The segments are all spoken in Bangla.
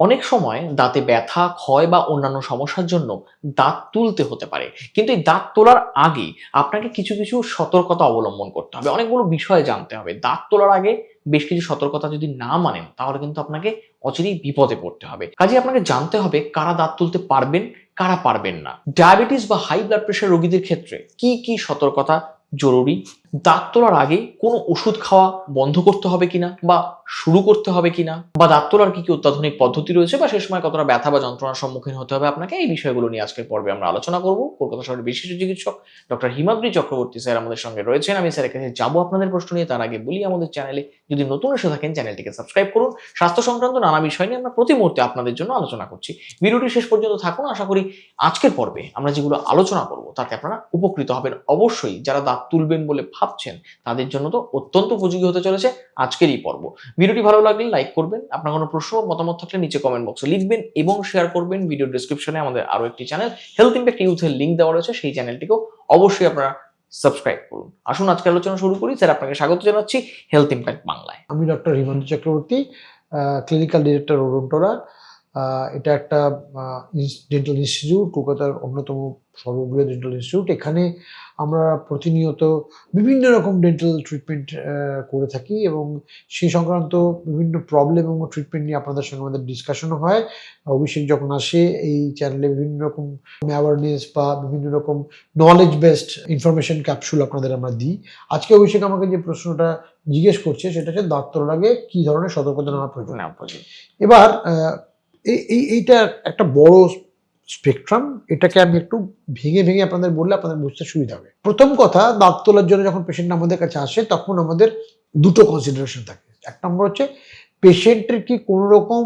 অনেক সময় দাঁতে ব্যথা, ক্ষয় বা অন্যান্য সমস্যার জন্য দাঁত তুলতে হতে পারে। কিন্তু এই দাঁত তোলার আগে আপনাকে কিছু কিছু সতর্কতা অবলম্বন করতে হবে। অনেকগুলো বিষয় জানতে হবে। দাঁত তোলার আগে বেশ কিছু সতর্কতা যদি না মানেন, তাহলে কিন্তু আপনাকে অচিরেই বিপদে পড়তে হবে। কাজে আপনাকে জানতে হবে কারা দাঁত তুলতে পারবেন, কারা পারবেন না। ডায়াবেটিস বা হাই ব্লাড প্রেশার রোগীদের ক্ষেত্রে কি কি সতর্কতা জরুরি? দাঁত তোলার আগে কোনো ওষুধ খাওয়া বন্ধ করতে হবে কিনা বা শুরু করতে হবে কিনা? বা দাঁত তোলার কি কি অত্যাধুনিক পদ্ধতি রয়েছে বা সে সময় কতটা ব্যথা বা যন্ত্রণার সম্মুখীন হতে হবে? আপনাকে এই বিষয়গুলো নিয়ে আজকের পর্বে আমরা আলোচনা করব। কলকাতা শহরের বিশিষ্ট চিকিৎসক ডক্টর হিমাদ্রি চক্রবর্তী স্যার আমাদের সঙ্গে রয়েছেন। আমি স্যারের কাছে যাব আপনাদের প্রশ্ন নিয়ে, তার আগে বলি আমাদের চ্যানেলে যদি নতুন এসে থাকেন, চ্যানেলটিকে সাবস্ক্রাইব করুন। স্বাস্থ্য সংক্রান্ত নানা বিষয় নিয়ে আমরা প্রতি মুহূর্তে আপনাদের জন্য আলোচনা করছি। ভিডিওটি শেষ পর্যন্ত থাকুন। আশা করি আজকের পর্বে আমরা যেগুলো আলোচনা করব, তাতে আপনারা উপকৃত হবেন। অবশ্যই যারা দাঁত তুলবেন বলে ভাবছেন, তাদের জন্য তো অত্যন্ত উপযোগী হতে চলেছে আজকের এই পর্ব। ভিডিওটি ভালো লাগলে লাইক করবেন, আপনার কোনো প্রশ্ন মতামত থাকলে নিচে কমেন্ট বক্সে লিখবেন এবং শেয়ার করবেন। ভিডিও ডিসক্রিপশনে আমাদের আরও একটি চ্যানেল হেলথ ইম্প্যাক্ট ইউথের লিঙ্ক দেওয়া রয়েছে, সেই চ্যানেলটিকেও অবশ্যই আপনারা সাবস্ক্রাইব করুন। আসুন, আজকে আলোচনা শুরু করি। স্যার, আপনাকে স্বাগত জানাচ্ছি হেলথ ইম্প্যাক্ট বাংলায়। আমি doctor Himanta Chakraborty clinical director Odontora এটা একটা ডেন্টাল ইনস্টিটিউট কলকাতার অন্যতম সর্ববৃহৎ ডেন্টাল ইনস্টিটিউট এখানে আমরা প্রতিনিয়ত বিভিন্ন রকম ডেন্টাল ট্রিটমেন্ট করে থাকি এবং সেই সংক্রান্ত বিভিন্ন প্রবলেম এবং ট্রিটমেন্ট নিয়ে আপনাদের সঙ্গে আমাদের ডিসকাশনও হয়। অভিষেক যখন আসে এই চ্যানেলে বিভিন্ন রকম অ্যাওয়ারনেস বা বিভিন্ন রকম নলেজ বেসড ইনফরমেশন ক্যাপসুল আপনাদের আমরা দিই। আজকে অভিষেক আমাকে যে প্রশ্নটা জিজ্ঞেস করছে সেটা হচ্ছে দাঁত তোলার আগে কি ধরনের সতর্কতা নেওয়া প্রয়োজন? এবার এই এই, এইটা একটা বড় স্পেকট্রাম, এটাকে আমি একটু ভেঙে ভেঙে আপনাদের বললে আপনাদের বুঝতে সুবিধা হবে। প্রথম কথা, দাঁত তোলার জন্য যখন পেশেন্ট আমাদের কাছে আসে, তখন আমাদের দুটো কনসিডারেশন থাকে। এক নম্বর হচ্ছে পেশেন্টের কি কোনো রকম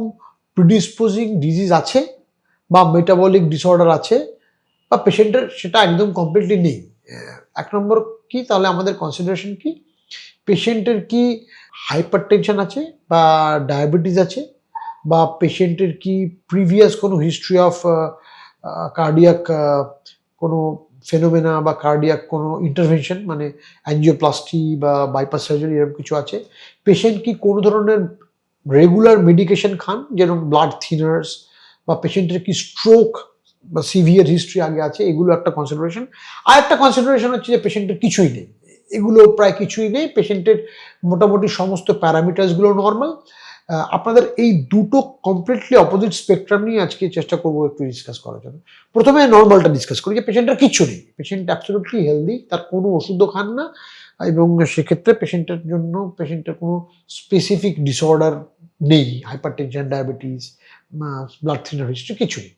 প্রিডিসপোজিং ডিজিজ আছে বা মেটাবলিক ডিসঅর্ডার আছে বা পেশেন্টের সেটা একদম কমপ্লিটলি নেই? এক নম্বর কি, তাহলে আমাদের কনসিডারেশন কি? পেশেন্টের কি হাইপার টেনশন আছে বা ডায়াবেটিস আছে? বা পেশেন্টের কি প্রিভিয়াস কোনো হিস্ট্রি অফ কার্ডিয়াক কোনো ফেনোমেনা বা কার্ডিয়াক কোনো ইন্টারভেনশন মানে অ্যাঞ্জিওপ্লাস্টি বা বাইপাস সার্জারি এরকম কিছু আছে? পেশেন্ট কি কোনো ধরনের রেগুলার মেডিকেশন খান? যেরকম ব্লাড থিনার্স বা পেশেন্টের কি স্ট্রোক বা সিভিয়ার হিস্ট্রি আগে আছে? এগুলো একটা কনসিডারেশন আর একটা কনসিডারেশন হচ্ছে যে পেশেন্টের কিছুই নেই। এগুলো প্রায় কিছুই নেই। পেশেন্টের মোটামুটি সমস্ত প্যারামিটার্সগুলো নর্মাল আপনাদের এই দুটো কমপ্লিটলি অপোজিট স্পেকট্রাম নিয়ে আজকে চেষ্টা করব একটু ডিসকাস করার জন্য। প্রথমে নর্মালটা ডিসকাস করি যে পেশেন্টের কিচ্ছু নেই। পেশেন্ট অ্যাবসোলুটলি হেলদি তার কোনো ওষুধও খান না, এবং সেক্ষেত্রে পেশেন্টের জন্য পেশেন্টের কোনো স্পেসিফিক ডিসঅর্ডার নেই hypertension diabetes blood thinner history কিছুই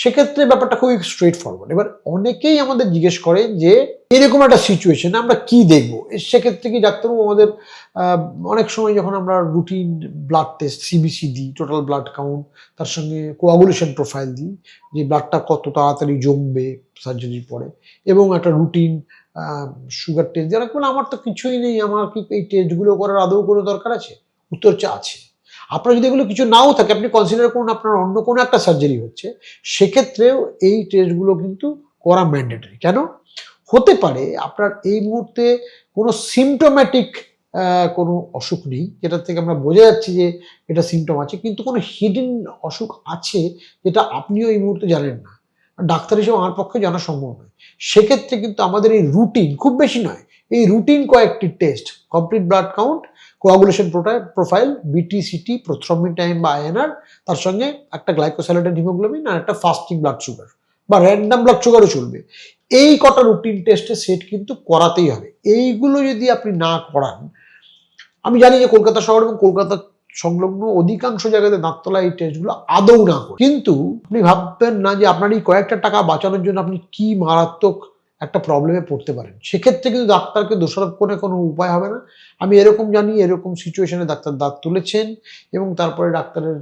সেক্ষেত্রে ব্যাপারটা খুবই স্ট্রেট ফরওয়ার্ড এবার অনেকেই আমাদের জিজ্ঞেস করে যে, এরকম একটা সিচুয়েশন আমরা কি দেখব? সেক্ষেত্রে কি ডাক্তারবাবু আমাদের অনেক সময় যখন আমরা রুটিন ব্লাড টেস্ট সিবিসি দিই টোটাল ব্লাড কাউন্ট তার সঙ্গে কোয়াগুলেশন প্রোফাইল দিই, যে ব্লাডটা কত তাড়াতাড়ি জমবে সার্জারির পরে, এবং একটা রুটিন সুগার টেস্ট যারা বলে, আমার তো কিছুই নেই, আমার কি এই টেস্টগুলো করার আদৌ কোনো দরকার আছে? উত্তর হচ্ছে, আছে। আপনার যদি এগুলো কিছু নাও থাকে, আপনি কনসিডার করুন আপনার অন্য কোনো একটা সার্জারি হচ্ছে, সেক্ষেত্রেও এই টেস্টগুলো কিন্তু করা ম্যান্ডেটরি কেন? হতে পারে আপনার এই মুহূর্তে কোনো সিমটোম্যাটিক কোনো অসুখ নেই, যেটা থেকে আমরা বোঝা যাচ্ছে যে এটা সিমটম আছে, কিন্তু কোনো হিডেন অসুখ আছে যেটা আপনিও এই মুহূর্তে জানেন না। ডাক্তার হিসেবে আমার পক্ষে জানা সম্ভব নয়। সেক্ষেত্রে কিন্তু আমাদের এই রুটিন খুব বেশি নয়। এই রুটিন কয়েকটি test complete blood count coagulation profile BT CT prothrombin time বা আয়এনআর তার সঙ্গে একটা গ্লাইকোসাইলেটেড হিমোগ্লোবিন আর একটা ফাস্টিং ব্লাড সুগার বা র্যান্ডাম ব্লাড সুগারও চলবে। এই কটা রুটিন টেস্টের সেট কিন্তু করাতেই হবে। এইগুলো যদি আপনি না করান, আমি জানি যে কলকাতা শহর এবং কলকাতা সংলগ্ন অধিকাংশ জায়গাতে দাঁততলা এই টেস্টগুলো আদৌ না করে কিন্তু আপনি ভাববেন না যে আপনার এই কয়েকটা টাকা বাঁচানোর জন্য আপনি কি মারাত্মক একটা প্রবলেমে পড়তে পারেন। সেক্ষেত্রে কিন্তু ডাক্তারকে দোষারোপ করে কোনো উপায় হবে না। আমি এরকম জানি, এরকম সিচুয়েশনে ডাক্তার দাঁত তুলেছেন এবং তারপরে ডাক্তারের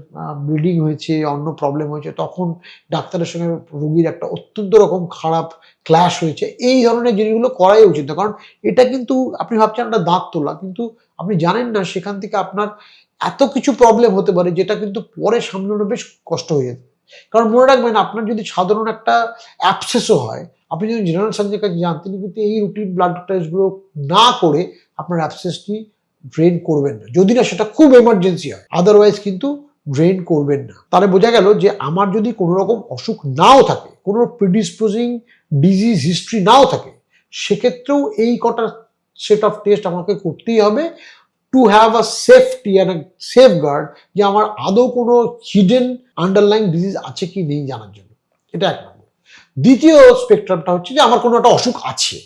ব্লিডিং হয়েছে, অন্য প্রবলেম হয়েছে, তখন ডাক্তারের সঙ্গে রোগীর একটা অত্যন্ত রকম খারাপ ক্ল্যাশ হয়েছে। এই ধরনের জিনিসগুলো করাই উচিত। কারণ এটা কিন্তু আপনি ভাবছেন একটা দাঁত তোলা, কিন্তু আপনি জানেন না, সেখান থেকে আপনার এত কিছু প্রবলেম হতে পারে যেটা কিন্তু পরে সামলানো বেশ কষ্ট হয়ে যেতে কারণ মনে রাখবেন, আপনার যদি সাধারণ একটা অ্যাপসেসও হয় আপনি যদি জেনারেল সার্জনের কাছে যান, তিনি কিন্তু এই রুটিন ব্লাড টেস্টগুলো না করে আপনার অ্যাপসেসটি ড্রেন করবেন না। যদি না, সেটা খুব এমার্জেন্সি হয়। আদারওয়াইজ কিন্তু ড্রেন করবেন না। তাহলে বোঝা গেল যে আমার যদি কোনো রকম অসুখ নাও থাকে, কোনো প্রিডিসপোজিং ডিজিজ হিস্ট্রি নাও থাকে, সেক্ষেত্রেও এই কটা সেট অফ টেস্ট আমাকে করতেই হবে to have a safety and safeguard যে আমার আদৌ কোনো হিডেন আন্ডারলাইন ডিজিজ আছে কি নেই জানার জন্য। এটা এক দ্বিতীয় স্পেকট্রামটা হচ্ছে যে আমার কোনো একটা অসুখ আছে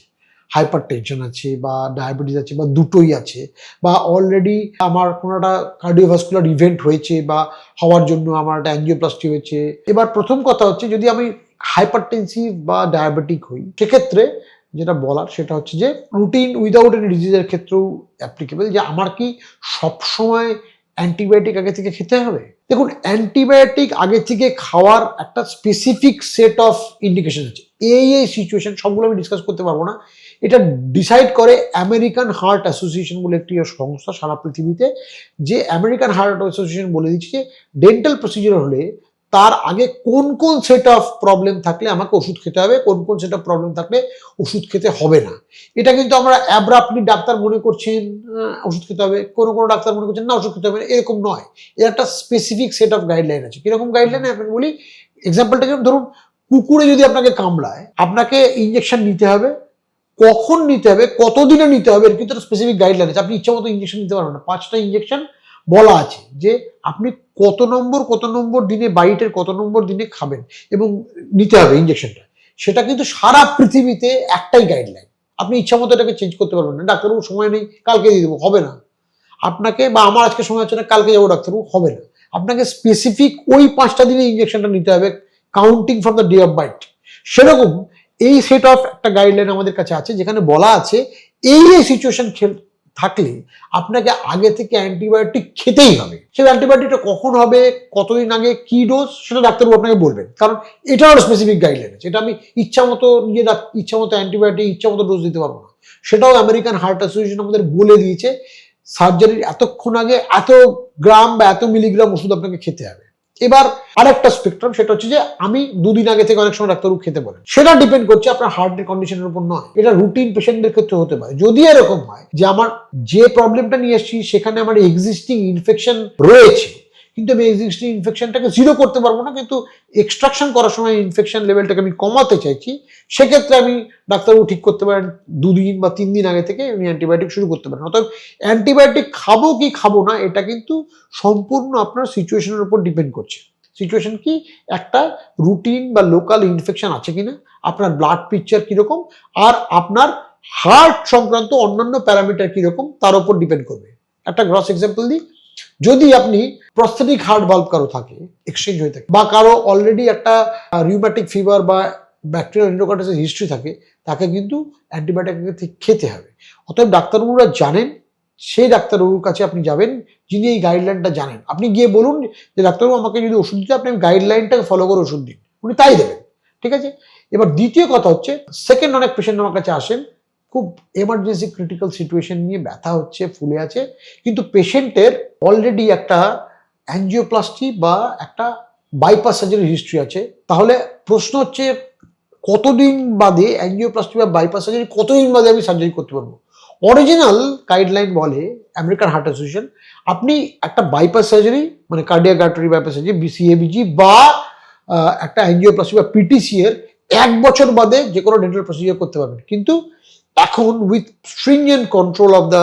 হাইপার টেনশন আছে বা ডায়াবেটিস আছে বা দুটোই আছে বা অলরেডি আমার কোনো একটা কার্ডিওভাস্কুলার ইভেন্ট হয়েছে বা হওয়ার জন্য আমার একটা অ্যাঞ্জিওপ্লাস্টি হয়েছে। এবার প্রথম কথা হচ্ছে যদি আমি হাইপারটেনসিভ বা ডায়াবেটিক হই, সেক্ষেত্রে যেটা বলার সেটা হচ্ছে যে রুটিন উইদাউট এনি ডিজিজের ক্ষেত্রেও অ্যাপ্লিকেবল যে আমার কি সবসময় অ্যান্টিবায়োটিক আগে থেকে খেতে হবে? দেখুন অ্যান্টিবায়োটিক আগে থেকে খাওয়ার একটা স্পেসিফিক সেট অফ ইন্ডিকেশন আছে। এই এই সিচুয়েশন সবগুলো আমি ডিসকাস করতে পারব না। এটা ডিসাইড করে আমেরিকান হার্ট অ্যাসোসিয়েশন বলে একটি সংস্থা সারা পৃথিবীতে, যে আমেরিকান হার্ট অ্যাসোসিয়েশন বলে দিচ্ছে যে ডেন্টাল প্রসিজার হলে তার আগে কোন কোন সেট অফ প্রবলেম থাকলে আমাকে ওষুধ খেতে হবে, কোন কোন সেট অফ প্রবলেম থাকলে ওষুধ খেতে হবে না। এটা কিন্তু আমরা অ্যাব্রাপলি ডাক্তার মনে করছেন ওষুধ খেতে হবে, কোনো কোনো ডাক্তার মনে করছেন না, ওষুধ খেতে হবে না, এরকম নয়। এর একটা স্পেসিফিক সেট অফ গাইডলাইন আছে। কীরকম গাইডলাইন আপনাকে বলি? এক্সাম্পলটা যেমন ধরুন, কুকুরে যদি আপনাকে কামড়ায়, আপনাকে ইঞ্জেকশন নিতে হবে। কখন নিতে হবে? কতদিনে নিতে হবে? এর কিন্তু স্পেসিফিক গাইডলাইন আছে। আপনি ইচ্ছা মতো ইঞ্জেকশন নিতে পারবেন না। পাঁচটা ইঞ্জেকশন বলা আছে যে আপনি কত নম্বর কত নম্বর দিনে বাইটের কত নম্বর দিনে খাবেন এবং নিতে হবে ইঞ্জেকশনটা সেটা কিন্তু সারা পৃথিবীতে একটাই গাইডলাইন আপনি ইচ্ছা মতো এটাকে চেঞ্জ করতে পারবেন না। ডাক্তারবাবু, সময় নেই, কালকে দিয়ে দেবো, হবে না। আপনাকে বা আমার আজকে সময় হচ্ছে না, কালকে যাব ডাক্তারবাবু, হবে না। আপনাকে স্পেসিফিক ওই পাঁচটা দিনে ইঞ্জেকশনটা নিতে হবে counting from the day of bite সেরকম এই সেট অফ একটা গাইডলাইন আমাদের কাছে আছে, যেখানে বলা আছে, এই এই সিচুয়েশন থাকলে আপনাকে আগে থেকে অ্যান্টিবায়োটিক খেতেই হবে। সেই অ্যান্টিবায়োটিকটা কখন হবে, কতদিন আগে, কি ডোজ সেটা ডাক্তারবাবু আপনাকে বলবেন। কারণ এটাও স্পেসিফিক গাইডলাইন আছে। এটা আমি ইচ্ছা মতো নিজে ইচ্ছা মতো অ্যান্টিবায়োটিক, ইচ্ছা মতো ডোজ দিতে পারব না। সেটাও আমেরিকান হার্ট অ্যাসোসিয়েশন আমাদের বলে দিয়েছে সার্জারির এতক্ষণ আগে এত গ্রাম বা এত মিলিগ্রাম ওষুধ আপনাকে খেতে হবে। এবার আরেকটা স্পেকট্রাম সেটা হচ্ছে যে আমি দুদিন আগে থেকে অনেক সময় ডাক্তারবাবু খেতে বলেন। সেটা ডিপেন্ড করছে আপনার হার্টের কন্ডিশনের উপর নয়। এটা রুটিন পেশেন্টদের ক্ষেত্রে হতে পারে। যদি এরকম হয় যে আমার যে প্রবলেমটা নিয়ে এসেছি, সেখানে আমার এক্সিস্টিং ইনফেকশন রয়েছে কিন্তু আমি এক্সিস্টিং ইনফেকশনটাকে জিরো করতে পারব না, কিন্তু এক্সট্রাকশন করার সময় ইনফেকশন লেভেলটাকে আমি কমাতে চাইছি, সেক্ষেত্রে আমি ডাক্তারবাবু ঠিক করতে পারেন, দুদিন বা তিন দিন আগে থেকে আমি অ্যান্টিবায়োটিক শুরু করতে পারেন। অর্থাৎ অ্যান্টিবায়োটিক খাব কি খাব না, এটা কিন্তু সম্পূর্ণ আপনার সিচুয়েশনের উপর ডিপেন্ড করছে। সিচুয়েশন কি? একটা রুটিন বা লোকাল ইনফেকশন আছে কিনা, আপনার ব্লাড পিকচার কীরকম, আর আপনার হার্ট সংক্রান্ত অন্যান্য প্যারামিটার কীরকম, তার উপর ডিপেন্ড করবে। একটা গ্রস এক্সাম্পল দিই যদি আপনি প্রস্থেটিক হার্ট বাল্ব কারও থাকে এক্সচেঞ্জ হয়ে থাকে, বা কারও অলরেডি একটা রিউম্যাটিক ফিভার বা ব্যাকটেরিয়াল এন্ডোকার্টাসের হিস্ট্রি থাকে, তাকে কিন্তু অ্যান্টিবায়োটিক খেতে হবে। অতএব ডাক্তারবাবুরা জানেন, সেই ডাক্তারবাবুর কাছে আপনি যাবেন, যিনি এই গাইডলাইনটা জানেন। আপনি গিয়ে বলুন যে, ডাক্তারবাবু, আমাকে যদি ওষুধ দিতে আপনি গাইডলাইনটাকে ফলো করে ওষুধ দিন। উনি তাই দেবেন, ঠিক আছে? এবার দ্বিতীয় কথা হচ্ছে সেকেন্ড অনেক পেশেন্ট আমার কাছে আসেন খুব এমার্জেন্সি ক্রিটিক্যাল সিচুয়েশন নিয়ে ব্যথা হচ্ছে, ফুলে আছে। কিন্তু পেশেন্টের অলরেডি একটা অ্যাঞ্জিওপ্লাস্টি বা একটা বাইপাস সার্জারির হিস্ট্রি আছে। তাহলে প্রশ্ন হচ্ছে, কতদিন বাদে অ্যাঞ্জিওপ্লাস্টি বা বাইপাস সার্জারি কতদিন বাদে আমি সার্জারি করতে পারব? অরিজিনাল গাইডলাইন বলে আমেরিকান হার্ট অ্যাসোসিয়েশন আপনি একটা বাইপাস সার্জারি মানে cardiac artery bypass surgery BCABG বা একটা অ্যাঞ্জিওপ্লাস্টি বা পিটিসি এর এক বছর বাদে যে কোনো ডেন্টাল প্রসিজার করতে পারবেন। কিন্তু এখন with stringent control of the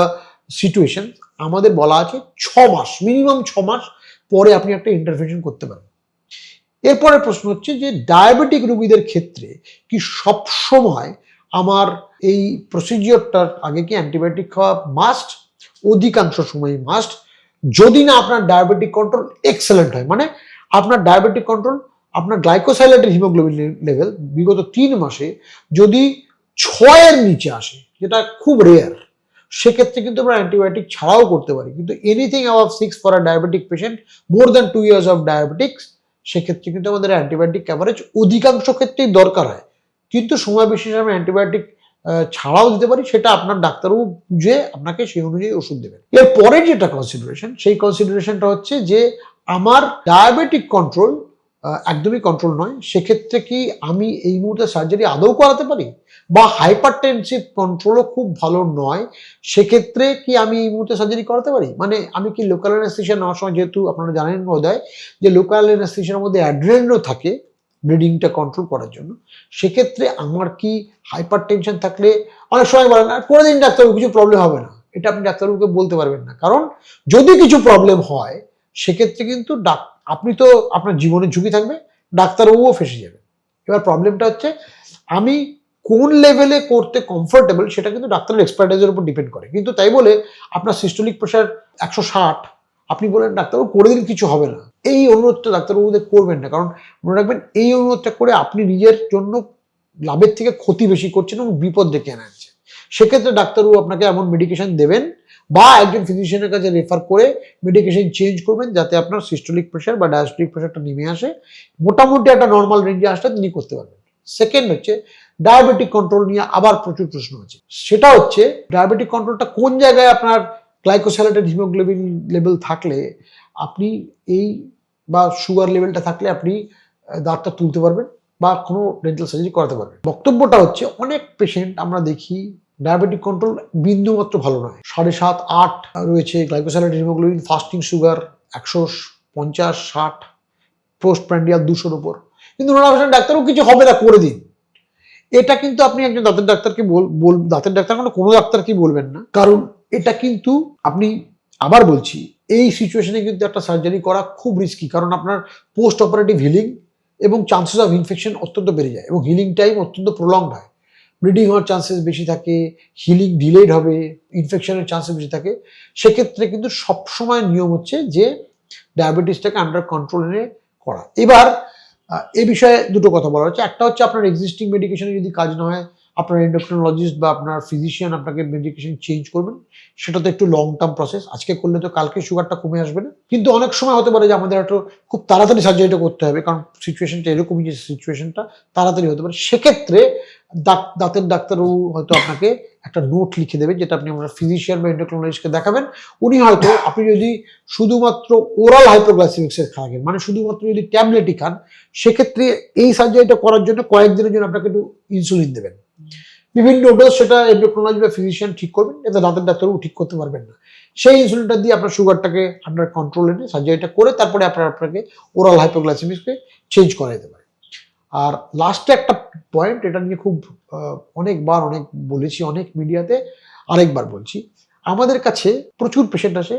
situation আমাদের বলা আছে ছ মাস মিনিমাম ছ মাস পরে আপনি একটা ইন্টারভেনশন করতে পারেন। এরপরে প্রশ্ন হচ্ছে যে ডায়াবেটিক রোগীদের ক্ষেত্রে কি সব সময় আমার এই প্রসিজিওরটার আগে কি অ্যান্টিবায়োটিক খাওয়া মাস্ট অধিকাংশ সময় মাস্ট যদি না আপনার ডায়াবেটিক কন্ট্রোল এক্সেলেন্ট হয় মানে আপনার ডায়াবেটিক কন্ট্রোল আপনার গ্লাইকোসাইলেটের হিমোগ্লোবিন লেভেল বিগত তিন মাসে যদি ছয়ের নিচে আসে, যেটা খুব রেয়ার সেক্ষেত্রে কিন্তু আমরা অ্যান্টিবায়োটিক ছাড়াও করতে পারি। কিন্তু anything above six for a diabetic patient more than two years of diabetics সেক্ষেত্রে কিন্তু আমাদের অ্যান্টিবায়োটিক কভারেজ অধিকাংশ ক্ষেত্রেই দরকার হয়। কিন্তু সময় বিশেষে আমরা অ্যান্টিবায়োটিক ছাড়াও দিতে পারি, সেটা আপনার ডাক্তারবাবু বুঝে আপনাকে সেই অনুযায়ী ওষুধ দেবেন। এর পরের যেটা কনসিডারেশন সেই কনসিডারেশনটা হচ্ছে যে আমার ডায়াবেটিক কন্ট্রোল একদমই কন্ট্রোল নয়। সেক্ষেত্রে কি আমি এই মুহূর্তে সার্জারি আদৌ করাতে পারি? বা হাইপার টেনসিভ কন্ট্রোলও খুব ভালো নয়। সেক্ষেত্রে কি আমি এই মুহূর্তে সার্জারি করাতে পারি? মানে আমি কি লোকাল অ্যানাস্থেশিয়া নেওয়ার সময় যেহেতু আপনারা জানেন বোধহয় যে লোকাল অ্যানাস্থেশিয়ার মধ্যে অ্যাড্রেনও থাকে ব্লিডিংটা কন্ট্রোল করার জন্য। সেক্ষেত্রে আমার কি হাইপার টেনশন থাকলে অনেক সময় বলেন আর করে দিন ডাক্তারবাবু, কিছু প্রবলেম হবে না। এটা আপনি ডাক্তারবাবুকে বলতে পারবেন না। কারণ যদি কিছু প্রবলেম হয়, সেক্ষেত্রে কিন্তু ডাক আপনি তো আপনার জীবনের ঝুঁকি থাকবে, ডাক্তারবাবুও ফেসে যাবে। এবার প্রবলেমটা হচ্ছে, আমি কোন লেভেলে করতে কমফোর্টেবল সেটা কিন্তু ডাক্তারের এক্সপার্টাইজের উপর ডিপেন্ড করে। কিন্তু তাই বলে আপনার সিস্টোলিক প্রেশার একশো ষাট, আপনি বলেন ডাক্তারবাবু, করে দিন, কিছু হবে না। এই অনুরোধটা ডাক্তারবাবুদের করবেন না। কারণ মনে রাখবেন, এই অনুরোধটা করে আপনি নিজের জন্য লাভের থেকে ক্ষতি বেশি করছেন এবং বিপদ ডেকে আনা হচ্ছে সেক্ষেত্রে ডাক্তারবাবু আপনাকে এমন মেডিকেশন দেবেন বা একজন ফিজিশিয়ানের কাছে রেফার করে মেডিকেশন চেঞ্জ করবেন যাতে আপনার সিস্টোলিক প্রেশার বা ডায়াস্টোলিক প্রেশারটা নেমে আসে। মোটামুটি একটা নর্মাল রেঞ্জে আসলে তিনি করতে পারবেন। সেকেন্ড হচ্ছে ডায়াবেটিক কন্ট্রোল নিয়ে আবার প্রচুর প্রশ্ন আছে। সেটা হচ্ছে ডায়াবেটিক কন্ট্রোলটা কোন জায়গায় আপনার গ্লাইকোস্যালেটেড হিমোগ্লোবিন লেভেল থাকলে আপনি এই বা সুগার লেভেলটা থাকলে আপনি দাঁতটা তুলতে পারবেন বা কোনো ডেন্টাল সার্জারি করাতে পারবেন। বক্তব্যটা হচ্ছে, অনেক পেশেন্ট আমরা দেখি ডায়াবেটিক কন্ট্রোল বিন্দুমাত্র ভালো নয়। সাড়ে সাত, আট রয়েছে গ্লাইকোস্যালেটেড হিমোগ্লোবিন ফাস্টিং সুগার একশো পঞ্চাশ, ষাট পোস্ট প্র্যান্ডিয়াল দুশোর উপর। কিন্তু ওনারা ডাক্তারও কিছু হবে না, করে দিন। এটা কিন্তু আপনি একজন দাঁতের ডাক্তারকে বল দাঁতের ডাক্তার মানে কোনো ডাক্তারকেই বলবেন না। কারণ এটা কিন্তু আপনি আবার বলছি, এই সিচুয়েশনে কিন্তু একটা সার্জারি করা খুব রিস্কি কারণ আপনার পোস্ট অপারেটিভ হিলিং এবং চান্সেস অফ ইনফেকশন অত্যন্ত বেড়ে যায় এবং হিলিং টাইম অত্যন্ত প্রলংড হয়। ব্লিডিং হওয়ার চান্সেস বেশি থাকে হিলিং ডিলেড হবে ইনফেকশনের চান্সেস বেশি থাকে। সেক্ষেত্রে কিন্তু সবসময় নিয়ম হচ্ছে যে ডায়াবেটিসটাকে আন্ডার কন্ট্রোল এনে করা। এবার এ বিষয়ে দুটো কথা বলা হচ্ছে। একটা হচ্ছে আপনার এক্সিস্টিং মেডিকেশনে যদি কাজ না হয় আপনার এন্ডোক্রিনোলজিস্ট বা আপনার ফিজিশিয়ান আপনাকে মেডিকেশন চেঞ্জ করবেন, সেটা তো একটু লং টার্ম প্রসেস আজকে করলে তো কালকে সুগারটা কমে আসবে না। কিন্তু অনেক সময় হতে পারে যে আমাদের একটু খুব তাড়াতাড়ি সার্জারিটা করতে হবে, কারণ সিচুয়েশনটা এরকমই যে সিচুয়েশনটা তাড়াতাড়ি হতে পারে। সেক্ষেত্রে দাঁত- দাঁতের ডাক্তারবাবু হয়তো আপনাকে একটা নোট লিখে দেবে, যেটা আপনি আপনার ফিজিশিয়ান বা এন্ডোক্রিনোলজিস্টকে দেখাবেন। উনি হয়তো আপনি যদি শুধুমাত্র ওরাল হাইপোগ্লাইসেমিক্সের খাওয়াবেন মানে শুধুমাত্র যদি ট্যাবলেটই খান, সেক্ষেত্রে এই সার্জারিটা করার জন্য কয়েকদিনের জন্য আপনাকে একটু ইনসুলিন দেবেন। বিভিন্ন ডোজ সেটা এন্ডোক্রোলজি বা ফিজিশিয়ান ঠিক করবেন এতে দাঁতের ডাক্তারবাবু ঠিক করতে পারবেন না। সেই ইনসুলিনটা দিয়ে আপনার সুগারটাকে আন্ডার কন্ট্রোল এনে সার্জারিটা করে তারপরে আপনার আপনাকে ওরাল হাইপোগ্লাইসেমিক্সকে চেঞ্জ করে যেতে পারে আর লাস্টে একটা পয়েন্ট এটা নিয়ে খুব অনেকবার অনেক বলেছি, অনেক মিডিয়াতে আরেকবার বলছি। আমাদের কাছে প্রচুর পেশেন্ট আসে,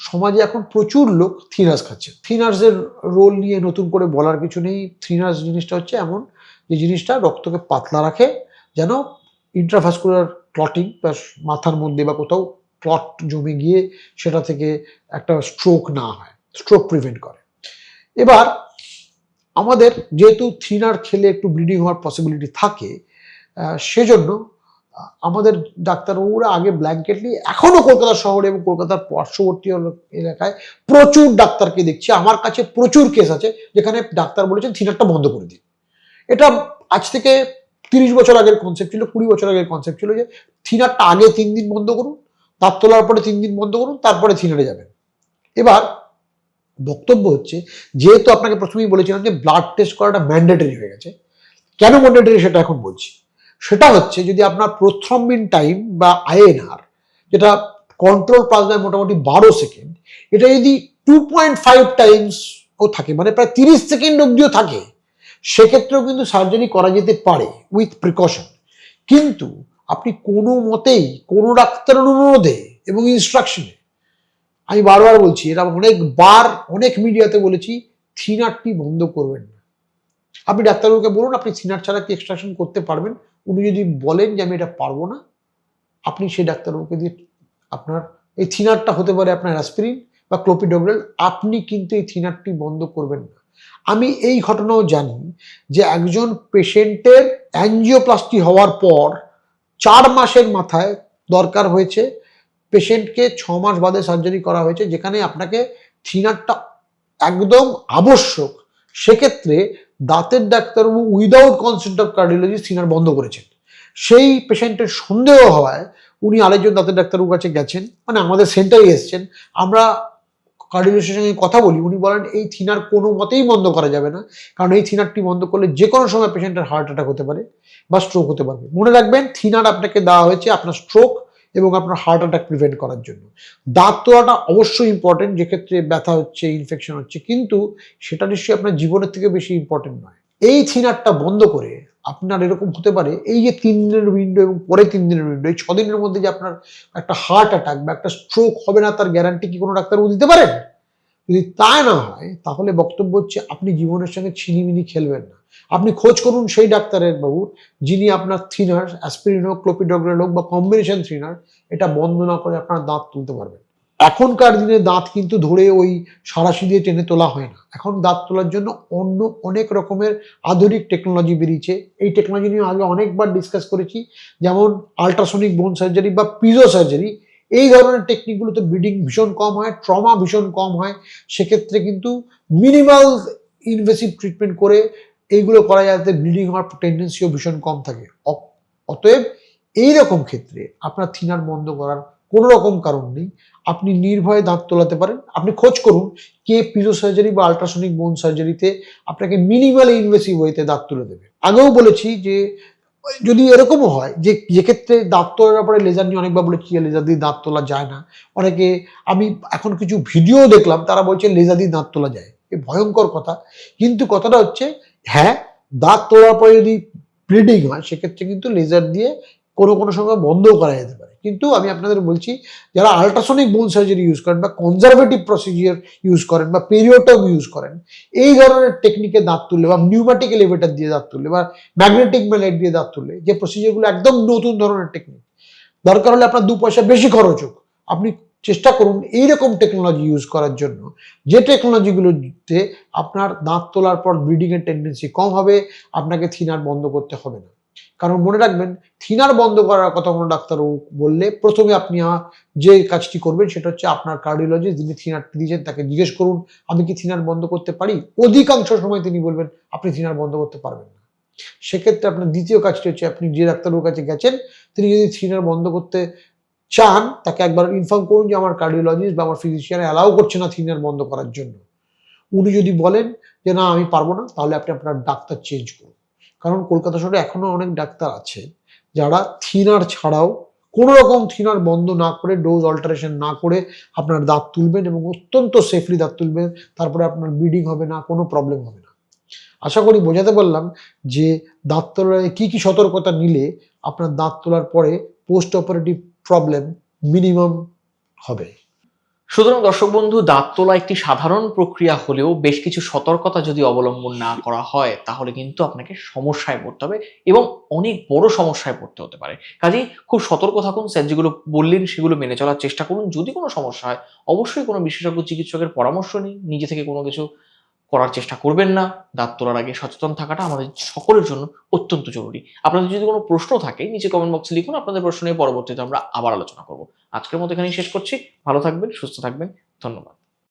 সমাজে এখন প্রচুর লোক থিনার্স খাচ্ছে। থিনার্সের রোল নিয়ে নতুন করে বলার কিছু নেই। থিনার্স জিনিসটা হচ্ছে এমন, যে জিনিসটা রক্তকে পাতলা রাখে যেন ইন্ট্রাভাস্কুলার ক্লটিং বা মাথার মধ্যে বা কোথাও ক্লট জমে গিয়ে সেটা থেকে একটা স্ট্রোক না হয় স্ট্রোক প্রিভেন্ট করে। এবার আমাদের যেহেতু থিনার খেলে একটু ব্লিডিং হওয়ার পসিবিলিটি থাকে সেজন্য আমাদের ডাক্তারবাবুরা আগে ব্ল্যাঙ্কেটলি এখনও কলকাতা শহরে এবং কলকাতার পার্শ্ববর্তী এলাকায় প্রচুর ডাক্তারকে দেখছি। আমার কাছে প্রচুর কেস আছে যেখানে ডাক্তার বলেছেন থিনারটা বন্ধ করে দিন। এটা আজ থেকে তিরিশ বছর আগের কনসেপ্ট ছিল, কুড়ি বছর আগের কনসেপ্ট ছিল যে থিনারটা আগে তিন দিন বন্ধ করুন দাঁত তোলার পরে তিন দিন বন্ধ করুন, তারপরে থিনারে যাবেন। এবার বক্তব্য হচ্ছে, যেহেতু আপনাকে প্রথমেই বলেছিলাম যে ব্লাড টেস্ট করাটা ম্যান্ডেটরি হয়ে গেছে, কেন ম্যান্ডেটরি সেটা এখন বলছি? সেটা হচ্ছে যদি আপনার প্রথ্রম্বিন টাইম বা আইএনআর যেটা কন্ট্রোল পাস প্লাজমায় মোটামুটি বারো সেকেন্ড এটা যদি টু পয়েন্ট ফাইভ টাইমস ও থাকে মানে প্রায় তিরিশ সেকেন্ড অবধিও থাকে সেক্ষেত্রেও কিন্তু সার্জারি করা যেতে পারে উইথ প্রিকশন কিন্তু আপনি কোনো মতেই কোনো ডাক্তারের অনুরোধে এবং ইনস্ট্রাকশনে আমি বারবার বলছি, এটা অনেকবার অনেক মিডিয়াতে বলেছি, থিনারটি বন্ধ করবেন না। আপনি ডাক্তারবাবুকে বলুন, আপনি থিনার ছাড়া কি এক্সট্রাকশন করতে পারবেন? উনি যদি বলেন যে আমি এটা পারব না, আপনি সেই ডাক্তারবাবুকে দিয়ে আপনার, এই থিনারটা হতে পারে আপনার অ্যাসপিরিন বা ক্লোপিডোগ্রেল আপনি কিন্তু এই থিনারটি বন্ধ করবেন না। আমি এই ঘটনাও জানি যে একজন পেশেন্টের অ্যাঞ্জিওপ্লাস্টি হওয়ার পর চার মাসের মাথায় দরকার হয়েছে, পেশেন্টকে ছ মাস বাদে সার্জারি করা হয়েছে, যেখানে আপনাকে থিনারটা একদম আবশ্যক। সেক্ষেত্রে দাঁতের ডাক্তারবাবু without consent of cardiology thinner বন্ধ করেছেন। সেই পেশেন্টের সন্দেহ হওয়ায় উনি আরেকজন দাঁতের ডাক্তারবাবুর কাছে গেছেন মানে আমাদের সেন্টারে এসেছেন। আমরা কার্ডিওলজিস্টের সঙ্গে কথা বলি, উনি বলেন, এই থিনার কোনো মতেই বন্ধ করা যাবে না। কারণ এই থিনারটি বন্ধ করলে যে কোনো সময় পেশেন্টের হার্ট অ্যাটাক হতে পারে বা স্ট্রোক হতে পারবে। মনে রাখবেন, থিনার আপনাকে দেওয়া হয়েছে আপনার স্ট্রোক এবং আপনার হার্ট অ্যাটাক প্রিভেন্ট করার জন্য। দাঁত তোলাটা অবশ্যই ইম্পর্টেন্ট যেক্ষেত্রে ব্যথা হচ্ছে ইনফেকশন হচ্ছে, কিন্তু সেটা নিশ্চয়ই আপনার জীবনের থেকে বেশি ইম্পর্টেন্ট নয়। এই থিনারটা বন্ধ করে আপনার এরকম হতে পারে, এই যে তিন দিনের উইন্ডো এবং পরে তিন দিনের উইন্ডো এই ছ দিনের মধ্যে যে আপনার একটা হার্ট অ্যাটাক বা একটা স্ট্রোক হবে না, তার গ্যারান্টি কি কোনো ডাক্তারবাবু দিতে পারেন? যদি তা না হয়, তাহলে বক্তব্য হচ্ছে আপনি জীবনের সঙ্গে ছিনিমিনি খেলবেন না। আপনি খোঁজ করুন সেই ডাক্তারের বাবুর, যিনি আপনার থিনার অ্যাসপিরিন হোক ক্লোপিডগ্রেল হোক বা কম্বিনেশন থ্রিনার এটা বন্ধ না করে আপনার দাঁত তুলতে পারবেন। এখনকার দিনে দাঁত কিন্তু ধরে ওই সারাশি দিয়ে টেনে তোলা হয় না। এখন দাঁত তোলার জন্য অন্য অনেক রকমের আধুনিক টেকনোলজি বেরিয়েছে। এই টেকনোলজি নিয়ে আগে অনেকবার ডিসকাস করেছি। যেমন আল্ট্রাসনিক বোন সার্জারি বা পিজো সার্জারি এই ধরনের টেকনিকগুলোতে ব্লিডিং ভীষণ কম হয় ট্রমা ভীষণ কম হয়। সেক্ষেত্রে কিন্তু মিনিমাল ইনভেসিভ ট্রিটমেন্ট করে এইগুলো করা যাতে ব্লিডিং হওয়ার টেন্ডেন্সিও ভীষণ কম থাকে। অতএব এই রকম ক্ষেত্রে আপনার থিনার বন্ধ করার কোনো রকম কারণ নেই। আপনি নির্ভয়ে দাঁত তোলাতে পারেন। আপনি খোঁজ করুন কে পিজো সার্জারি বা আল্ট্রাসনিক বোন সার্জারিতে আপনাকে মিনিমাল ইনভেসিভ ওয়েতে দাঁত তুলে দেবে। আগেও বলেছি যে, যদি এরকমও হয় যে যে ক্ষেত্রে দাঁত তোলার পরে লেজার নিয়ে অনেকবার বলেছি যে লেজার দিয়ে দাঁত তোলা যায় না। অনেকে, আমি এখন কিছু ভিডিও দেখলাম, তারা বলছে লেজার দিয়ে দাঁত তোলা যায়। এ ভয়ঙ্কর কথা। কিন্তু কথাটা হচ্ছে হ্যাঁ দাঁত তোলার পরে যদি ব্লিডিং হয়, সেক্ষেত্রে কিন্তু লেজার দিয়ে কোনো কোনো সময় বন্ধও করা যেতে পারে। কিন্তু আমি আপনাদের বলছি, যারা আল্ট্রাসনিক বোন সার্জারি ইউজ করেন বা কনজারভেটিভ প্রসিজিয়ার ইউজ করেন বা পেরিওটম ইউজ করেন, এই ধরনের টেকনিকে দাঁত তুললে বা নিউম্যাটিক এলিভেটার দিয়ে দাঁত তুললে বা ম্যাগনেটিক ম্যালেট দিয়ে দাঁত তুললে, যে প্রসিজিয়ারগুলো একদম নতুন ধরনের টেকনিক দরকার হলে আপনার দু পয়সা বেশি খরচ হোক। আপনি চেষ্টা করুন এইরকম টেকনোলজি ইউজ করার জন্য, যে টেকনোলজিগুলোতে আপনার দাঁত তোলার পর ব্লিডিংয়ের টেন্ডেন্সি কম হবে, আপনাকে থিনার বন্ধ করতে হবে না। কারণ মনে রাখবেন, থিনার বন্ধ করার কথা কোনো ডাক্তারবাবু বললে প্রথমে আপনি যে কাজটি করবেন সেটা হচ্ছে আপনার কার্ডিওলজি যিনি থিনারটি দিয়েছেন তাকে জিজ্ঞেস করুন, আমি কি থিনার বন্ধ করতে পারি? অধিকাংশ সময় তিনি বলবেন, আপনি থিনার বন্ধ করতে পারবেন না। সেক্ষেত্রে আপনার দ্বিতীয় কাজটি হচ্ছে আপনি যে ডাক্তারবাবুর কাছে গেছেন, তিনি যদি থিনার বন্ধ করতে চান, তাকে একবার ইনফর্ম করুন যে আমার কার্ডিওলজিস্ট বা আমার ফিজিশিয়ান অ্যালাউ করছে না থিনার বন্ধ করার জন্য। উনি যদি বলেন যে, না, আমি পারব না, তাহলে আপনি আপনার ডাক্তার চেঞ্জ করুন। কারণ কলকাতা শহরে এখনও অনেক ডাক্তার আছে যারা থিনার ছাড়াও কোনো রকম থিনার বন্ধ না করে ডোজ অল্টারেশন না করে আপনার দাঁত তুলবেন এবং অত্যন্ত সেফলি দাঁত তুলবেন, তারপরে আপনার ব্লিডিং হবে না, কোনো প্রবলেম হবে না। আশা করি বোঝাতে পারলাম যে দাঁত তোলার কি কি সতর্কতা নিলে আপনার দাঁত তোলার পরে পোস্ট অপারেটিভ প্রবলেম মিনিমাম হবে। সুতরাং দর্শক বন্ধু দাঁত তোলা একটি সাধারণ প্রক্রিয়া হলেও বেশ কিছু সতর্কতা যদি অবলম্বন না করা হয়, তাহলে কিন্তু আপনাকে সমস্যায় পড়তে হবে এবং অনেক বড় সমস্যায় পড়তে হতে পারে। কাজেই খুব সতর্ক থাকুন, স্যার যেগুলো বললেন সেগুলো মেনে চলার চেষ্টা করুন। যদি কোনো সমস্যা হয়, অবশ্যই কোনো বিশেষজ্ঞ চিকিৎসকের পরামর্শ নিন, নিজে থেকে কোনো কিছু করার চেষ্টা করবেন না। দাঁত তোলার আগে সচেতন থাকাটা আমাদের সকলের জন্য অত্যন্ত জরুরি। আপনাদের যদি কোনো প্রশ্ন থাকে, নিচে কমেন্ট বক্সে লিখুন, আপনাদের প্রশ্ন নিয়ে পরবর্তীতে আমরা আবার আলোচনা করব। আজকের মতো এখানেই শেষ করছি। ভালো থাকবেন, সুস্থ থাকবেন। ধন্যবাদ।